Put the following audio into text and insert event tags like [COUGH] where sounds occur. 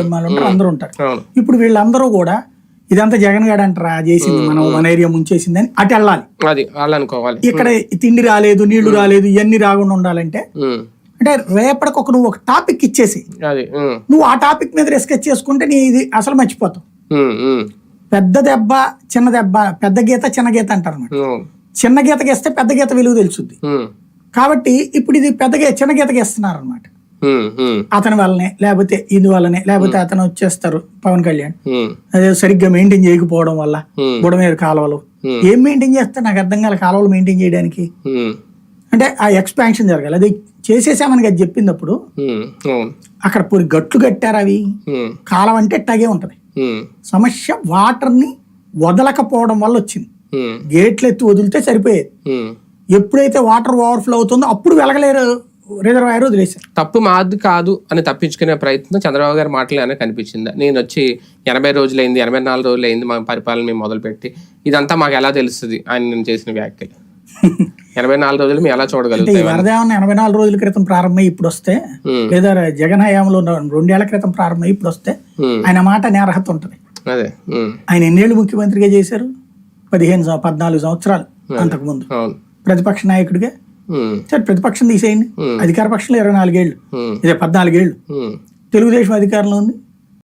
అభిమానులు ఉంటారు అందరూ ఉంటారు. ఇప్పుడు వీళ్ళందరూ కూడా ఇదంతా జగన్ గారు అంటారా చేసింది మనం మన ఏరియా ముంచేసిందని అటు వెళ్ళాలి. అది వాళ్ళు అనుకోవాలి ఇక్కడ తిండి రాలేదు నీళ్ళు రాలేదు ఇవన్నీ రాకుండా ఉండాలంటే అంటే రేపటికి ఒక నువ్వు ఒక టాపిక్ ఇచ్చేసి నువ్వు ఆ టాపిక్ మీద రిస్కెచ్ చేసుకుంటే నీ ఇది అసలు మర్చిపోతావు. పెద్ద దెబ్బ చిన్న దెబ్బ పెద్ద గీత చిన్న గీత అంటారు అన్నమాట. ఉమ్, చిన్న గీత గీస్తే పెద్ద గీత విలువ తెలుసుద్ది ఉమ్, కాబట్టి ఇప్పుడు ఇది పెద్ద గే- చిన్న గీత గీస్తున్నారు అనమాట అతని వల్లనే లేకపోతే ఇది వల్లనే లేకపోతే అతను వచ్చేస్తారు పవన్ కళ్యాణ్. అదే సరిగ్గా మెయింటైన్ చేయకపోవడం వల్ల. బుడమేరు కాలువలు. ఏం మెయింటైన్ చేస్తే నాకు అర్థం కాల కాలువలు మెయింటైన్ చేయడానికి. అంటే ఆ ఎక్స్పాన్షన్ జరగాలి. అది చేసేసామని అది చెప్పినప్పుడు అక్కడ పూరి గట్లు కట్టారు అవి. కాలం అంటే ఎట్టాగే ఉంటది. సమస్య వాటర్ని వదలకపోవడం వల్ల వచ్చింది. గేట్లు ఎత్తి వదిలితే సరిపోయేది. ఎప్పుడైతే వాటర్ ఓవర్ఫ్లో అవుతుందో అప్పుడు వెలగలేరు. రిజర్వాయర్ వదిలేశారు. తప్పు మాది కాదు అని తప్పించుకునే ప్రయత్నం చంద్రబాబు గారి మాటలు కనిపించింది. నేను వచ్చి ఎనభై రోజులైంది ఎనభై నాలుగు రోజులు అయింది మా పరిపాలన మేము మొదలుపెట్టి ఇదంతా మాకు ఎలా తెలుస్తుంది ఆయన నేను చేసిన వ్యాఖ్యలు? [LAUGHS] ఎనభై నాలుగు రోజులు మేము ఎలా చూడగలుగుతాం ఈ వరద ఏమన్నా ఎనభై నాలుగు రోజుల క్రితం ప్రారంభమై ఇప్పుడు వస్తే. లేదా జగన్ హయాంలో రెండేళ్ళ క్రితం ప్రారంభమై ఇప్పుడు వస్తే ఆయన మాట నేర్హత ఉంటుంది. అదే. ఆయన ఎన్నేళ్ళు ముఖ్యమంత్రిగా చేశారు? పదిహేను పద్నాలుగు సంవత్సరాలు అంతకుముందు. ప్రతిపక్ష నాయకుడిగా సరే ప్రతిపక్షం తీసేయండి. అధికార పక్షంలో ఇరవై నాలుగేళ్ళు ఉమ్, ఇదే పద్నాలుగేళ్ళు ఉమ్, తెలుగుదేశం అధికారంలో ఉంది.